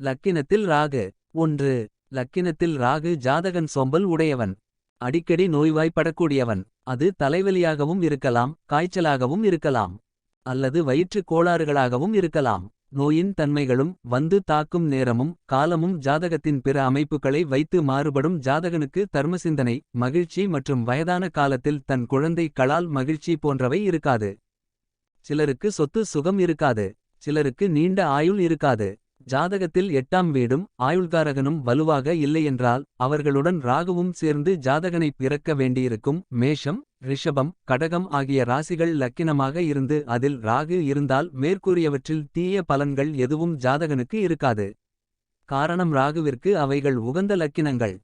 லக்கினத்தில் ராகு. ஒன்று லக்கினத்தில் ராகு ஜாதகன் சோம்பல் உடையவன். அடிக்கடி நோய்வாய்ப்படக்கூடியவன். அது தலைவலியாகவும் இருக்கலாம் காய்ச்சலாகவும் இருக்கலாம். அல்லது வயிற்றுக் கோளாறுகளாகவும் இருக்கலாம். நோயின் தன்மைகளும் வந்து தாக்கும் நேரமும் காலமும் ஜாதகத்தின் பிற அமைப்புகளை வைத்து மாறுபடும் ஜாதகனுக்கு தர்மசிந்தனை மகிழ்ச்சி மற்றும் வயதான காலத்தில் தன் குழந்தை களால் மகிழ்ச்சி போன்றவை இருக்காது. சிலருக்கு சொத்து சுகம் இருக்காது. சிலருக்கு நீண்ட ஆயுள் இருக்காது. ஜாதகத்தில் எட்டாம் வீடும் ஆயுள்காரகனும் வலுவாக இல்லையென்றால் அவர்களுடன் ராகுவும் சேர்ந்து ஜாதகனை பிறக்க வேண்டியிருக்கும் மேஷம் ரிஷபம் கடகம் ஆகிய ராசிகள் லக்கினமாக இருந்து அதில் ராகு இருந்தால் மேற்கூறியவற்றில் தீய பலன்கள் எதுவும் ஜாதகனுக்கு இருக்காது. காரணம் ராகுவிற்கு அவைகள் உகந்த லக்கினங்கள்.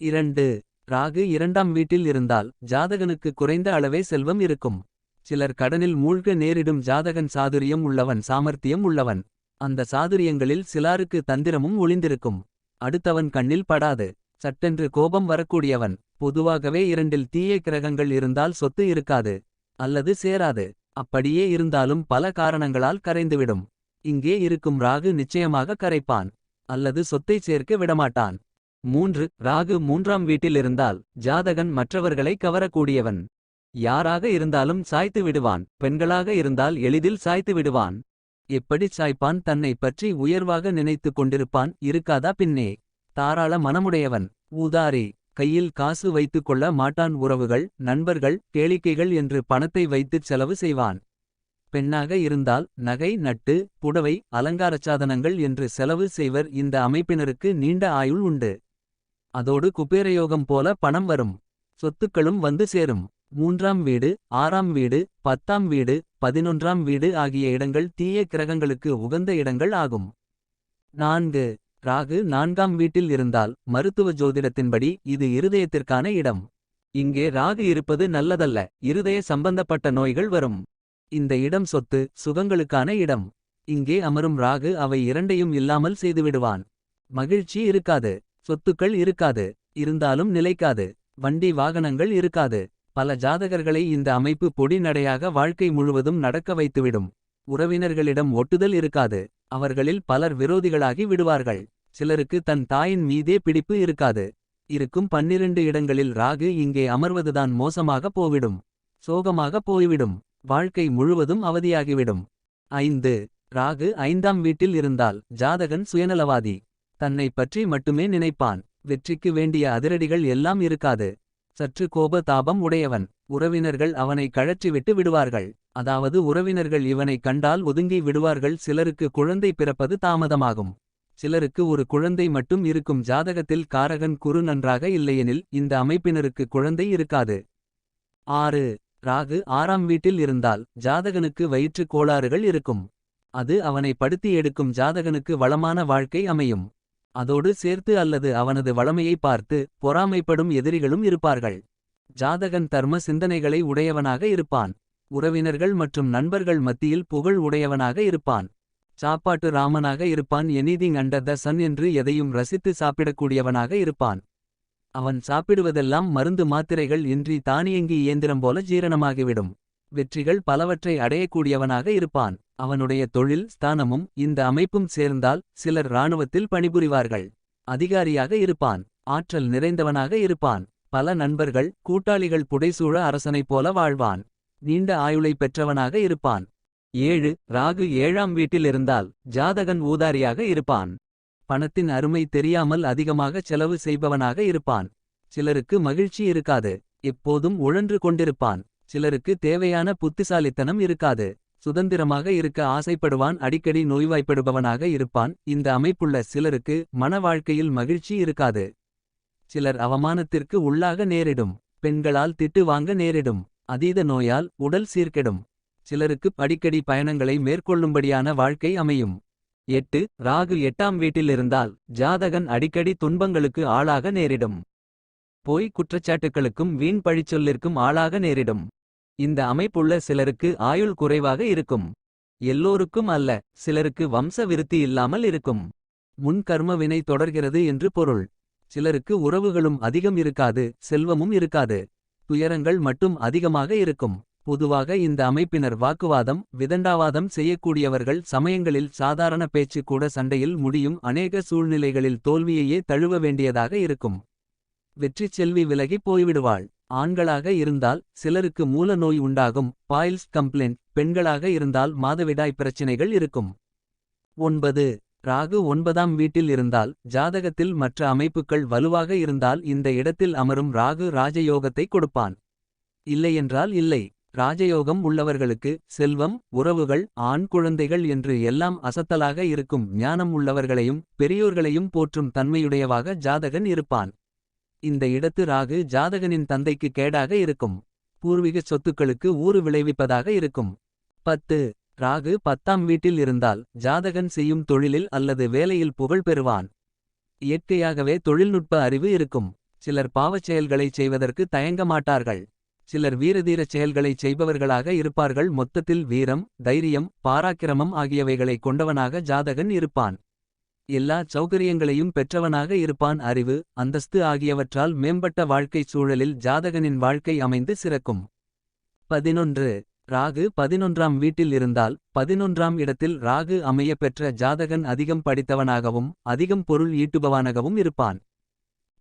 இரண்டு ராகு இரண்டாம் வீட்டில் இருந்தால் ஜாதகனுக்கு குறைந்த அளவே செல்வம் இருக்கும். சிலர் கடனில் மூழ்க நேரிடும் ஜாதகன் சாதுரியம் உள்ளவன் சாமர்த்தியம் உள்ளவன். அந்த சாதுரியங்களில் சிலாருக்கு தந்திரமும் ஒளிந்திருக்கும். அடுத்தவன் கண்ணில் படாது. சட்டென்று கோபம் வரக்கூடியவன். பொதுவாகவே இரண்டில் தீய கிரகங்கள் இருந்தால் சொத்து இருக்காது. அல்லது சேராது. அப்படியே இருந்தாலும் பல காரணங்களால் கரைந்துவிடும். இங்கே இருக்கும் ராகு நிச்சயமாக கரைப்பான். அல்லது சொத்தை சேர்க்க விடமாட்டான். மூன்று ராகு மூன்றாம் வீட்டில் இருந்தால் ஜாதகன் மற்றவர்களை கவரக்கூடியவன். யாராக இருந்தாலும் சாய்த்து விடுவான். பெண்களாக இருந்தால் எளிதில் சாய்த்து விடுவான். எப்படிச் சாய்ப்பான் தன்னை பற்றி உயர்வாக நினைத்துக் கொண்டிருப்பான் இருக்காதா பின்னே? தாராள மனமுடையவன். ஊதாரி. கையில் காசு வைத்துக் கொள்ள மாட்டான் உறவுகள் நண்பர்கள் கேளிக்கைகள் என்று பணத்தை வைத்துச் செலவு செய்வான். பெண்ணாக இருந்தால் நகை நட்டு புடவை அலங்காரச் சாதனங்கள் என்று செலவு செய்வர் இந்த அமைப்பினருக்கு நீண்ட ஆயுள் உண்டு. அதோடு குபேரயோகம் போல பணம் வரும். சொத்துக்களும் வந்து சேரும். மூன்றாம் வீடு ஆறாம் வீடு பத்தாம் வீடு பதினொன்றாம் வீடு ஆகிய இடங்கள் தீய கிரகங்களுக்கு உகந்த இடங்கள் ஆகும். நான்கு ராகு நான்காம் வீட்டில் இருந்தால் மருத்துவ ஜோதிடத்தின்படி இது இருதயத்திற்கான இடம். இங்கே ராகு இருப்பது நல்லதல்ல இருதய சம்பந்தப்பட்ட நோய்கள் வரும். இந்த இடம் சொத்து சுகங்களுக்கான இடம். இங்கே அமரும் ராகு அவை இரண்டையும் இல்லாமல் செய்துவிடுவான். மகிழ்ச்சி இருக்காது சொத்துக்கள் இருக்காது இருந்தாலும் நிலைக்காது வண்டி வாகனங்கள் இருக்காது. பல ஜாதகர்களை இந்த அமைப்பு பொடிநடையாக வாழ்க்கை முழுவதும் நடக்க வைத்துவிடும். உறவினர்களிடம் ஒட்டுதல் இருக்காது. அவர்களில் பலர் விரோதிகளாகி விடுவார்கள். சிலருக்கு தன் தாயின் மீதே பிடிப்பு இருக்காது. இருக்கும் பன்னிரண்டு இடங்களில் ராகு இங்கே அமர்வதுதான் மோசமாக போவிடும். சோகமாக போய்விடும். வாழ்க்கை முழுவதும் அவதியாகிவிடும். ஐந்து. ராகு ஐந்தாம் வீட்டில் இருந்தால் ஜாதகன் சுயநலவாதி. தன்னை பற்றி மட்டுமே நினைப்பான். வெற்றிக்கு வேண்டிய அதிரடிகள் எல்லாம் இருக்காது. சற்று கோப தாபம் உடையவன். உறவினர்கள் அவனை கழற்றிவிட்டு விடுவார்கள். அதாவது உறவினர்கள் இவனை கண்டால் ஒதுங்கி விடுவார்கள். சிலருக்கு குழந்தை பிறப்பது தாமதமாகும். சிலருக்கு ஒரு குழந்தை மட்டும் இருக்கும். ஜாதகத்தில் காரகன் குரு நன்றாக இல்லையெனில் இந்த அமைப்பினருக்கு குழந்தை இருக்காது. ஆறு. ராகு ஆறாம் வீட்டில் இருந்தால் ஜாதகனுக்கு வயிற்றுக் கோளாறுகள் இருக்கும். அது அவனை படுத்தி எடுக்கும். ஜாதகனுக்கு வளமான வாழ்க்கை அமையும். அதோடு சேர்த்து அல்லது அவனது வளமையை பார்த்து பொறாமைப்படும் எதிரிகளும் இருப்பார்கள். ஜாதகன் தர்ம சிந்தனைகளை உடையவனாக இருப்பான். உறவினர்கள் மற்றும் நண்பர்கள் மத்தியில் புகழ் உடையவனாக இருப்பான். சாப்பாட்டு ராமனாக இருப்பான். எனிதிங் அண்டர் த சன் என்று எதையும் ரசித்து சாப்பிடக்கூடியவனாக இருப்பான். அவன் சாப்பிடுவதெல்லாம் மருந்து மாத்திரைகள் இன்றி தானியங்கி இயந்திரம் போல ஜீரணமாகிவிடும். வெற்றிகள் பலவற்றை அடையக்கூடியவனாக இருப்பான். அவனுடைய தொழில் ஸ்தானமும் இந்த அமைப்பும் சேர்ந்தால் சிலர் இராணுவத்தில் பணிபுரிவார்கள். அதிகாரியாக இருப்பான். ஆற்றல் நிறைந்தவனாக இருப்பான். பல நண்பர்கள் கூட்டாளிகள் புடைசூழ அரசனைப் போல வாழ்வான். நீண்ட ஆயுளை பெற்றவனாக இருப்பான். ஏழு ராகு ஏழாம் வீட்டில் இருந்தால் ஜாதகன் ஊதாரியாக இருப்பான். பணத்தின் அருமை தெரியாமல் அதிகமாக செலவு செய்பவனாக இருப்பான். சிலருக்கு மகிழ்ச்சி இருக்காது. எப்போதும் உழன்று கொண்டிருப்பான். சிலருக்கு தேவையான புத்திசாலித்தனம் இருக்காது. சுதந்திரமாக இருக்க ஆசைப்படுவான் அடிக்கடி நோய்வாய்ப்படுபவனாக இருப்பான். இந்த அமைப்புள்ள சிலருக்கு மன வாழ்க்கையில் மகிழ்ச்சி இருக்காது. சிலர் அவமானத்திற்கு உள்ளாக நேரிடும். பெண்களால் திட்டு வாங்க நேரிடும். அதீத நோயால் உடல் சீர்கெடும். சிலருக்கு அடிக்கடி பயணங்களை மேற்கொள்ளும்படியான வாழ்க்கை அமையும். எட்டு ராகு எட்டாம் வீட்டில் இருந்தால் ஜாதகன் அடிக்கடி துன்பங்களுக்கு ஆளாக நேரிடும். பொய் குற்றச்சாட்டுகளுக்கும் வீண் பழிச்சொல்லிற்கும் ஆளாக நேரிடும். இந்த அமைப்புள்ள சிலருக்கு ஆயுள் குறைவாக இருக்கும். எல்லோருக்கும் அல்ல சிலருக்கு வம்ச விருத்தி இல்லாமல் இருக்கும். முன் தொடர்கிறது என்று பொருள். சிலருக்கு உறவுகளும் அதிகம் இருக்காது செல்வமும் இருக்காது. துயரங்கள் மட்டும் அதிகமாக இருக்கும். பொதுவாக இந்த அமைப்பினர் வாக்குவாதம் விதண்டாவாதம் செய்யக்கூடியவர்கள் சமயங்களில் சாதாரண பேச்சு கூட சண்டையில் முடியும். அநேக சூழ்நிலைகளில் தோல்வியையே தழுவ வேண்டியதாக இருக்கும். வெற்றிச் செல்வி விலகி போய்விடுவாள். ஆண்களாக இருந்தால் சிலருக்கு மூல நோய் உண்டாகும். பாயில்ஸ் கம்ப்ளைண்ட் பெண்களாக இருந்தால் மாதவிடாய் பிரச்சினைகள் இருக்கும். ஒன்பது. ராகு ஒன்பதாம் வீட்டில் இருந்தால் ஜாதகத்தில் மற்ற அமைப்புகள் வலுவாக இருந்தால் இந்த இடத்தில் அமரும் ராகு ராஜயோகத்தை கொடுப்பான். இல்லையென்றால் இல்லை. ராஜயோகம் உள்ளவர்களுக்கு செல்வம் உறவுகள் ஆண் குழந்தைகள் என்று எல்லாம் அசத்தலாக இருக்கும். ஞானம் உள்ளவர்களையும் பெரியோர்களையும் போற்றும் தன்மையுடையவாக ஜாதகன் இருப்பான். இந்த இடத்து ராகு ஜாதகனின் தந்தைக்கு கேடாக இருக்கும். பூர்வீக சொத்துக்களுக்கு ஊறு விளைவிப்பதாக இருக்கும். பத்து ராகு பத்தாம் வீட்டில் இருந்தால் ஜாதகன் செய்யும் தொழிலில் அல்லது வேலையில் புகழ் பெறுவான். இயற்கையாகவே தொழில்நுட்ப அறிவு இருக்கும். சிலர் பாவச் செயல்களைச் செய்வதற்கு தயங்க மாட்டார்கள். சிலர் வீரதீரச் செயல்களைச் செய்பவர்களாக இருப்பார்கள். மொத்தத்தில் வீரம் தைரியம் பாராக்கிரமம் ஆகியவைகளை கொண்டவனாக ஜாதகன் இருப்பான். எல்லா சௌகரியங்களையும் பெற்றவனாக இருப்பான் அறிவு அந்தஸ்து ஆகியவற்றால் மேம்பட்ட வாழ்க்கைச் சூழலில் ஜாதகனின் வாழ்க்கை அமைந்து சிறக்கும். பதினொன்று ராகு பதினொன்றாம் வீட்டில் இருந்தால் பதினொன்றாம் இடத்தில் ராகு அமைய பெற்ற ஜாதகன் அதிகம் படித்தவனாகவும் அதிகம் பொருள் ஈட்டுபவானாகவும் இருப்பான்.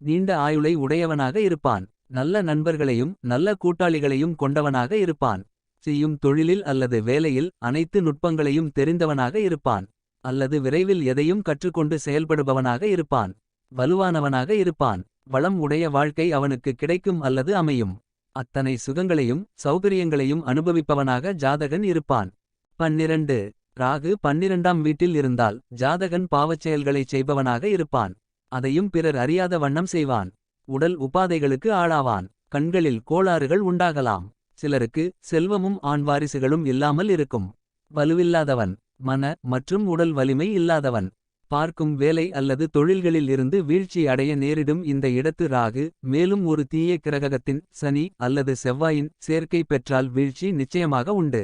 நீண்ட ஆயுளை உடையவனாக இருப்பான். நல்ல நண்பர்களையும் நல்ல கூட்டாளிகளையும் கொண்டவனாக இருப்பான். செய்யும் தொழிலில் அல்லது வேலையில் அனைத்து நுட்பங்களையும் தெரிந்தவனாக இருப்பான். அல்லது விரைவில் எதையும் கற்றுக்கொண்டு செயல்படுபவனாக இருப்பான். வலுவானவனாக இருப்பான். வளம் உடைய வாழ்க்கை அவனுக்கு கிடைக்கும் அல்லது அமையும். அத்தனை சுகங்களையும் சௌகரியங்களையும் அனுபவிப்பவனாக ஜாதகன் இருப்பான். பன்னிரண்டு. ராகு பன்னிரண்டாம் வீட்டில் இருந்தால் ஜாதகன் பாவச் செயல்களைச் செய்பவனாக இருப்பான். அதையும் பிறர் அறியாத வண்ணம் செய்வான். உடல் உபாதைகளுக்கு ஆளாவான். கண்களில் கோளாறுகள் உண்டாகலாம். சிலருக்கு செல்வமும் ஆண் வாரிசுகளும் இல்லாமல் இருக்கும். வலுவில்லாதவன். மன மற்றும் உடல் வலிமை இல்லாதவன். பார்க்கும் வேலை அல்லது தொழில்களில் இருந்து வீழ்ச்சி அடைய நேரிடும் இந்த இடத்து ராகு மேலும் ஒரு தீய கிரகத்தின் சனி அல்லது செவ்வாயின் சேர்க்கை பெற்றால் வீழ்ச்சி நிச்சயமாக உண்டு.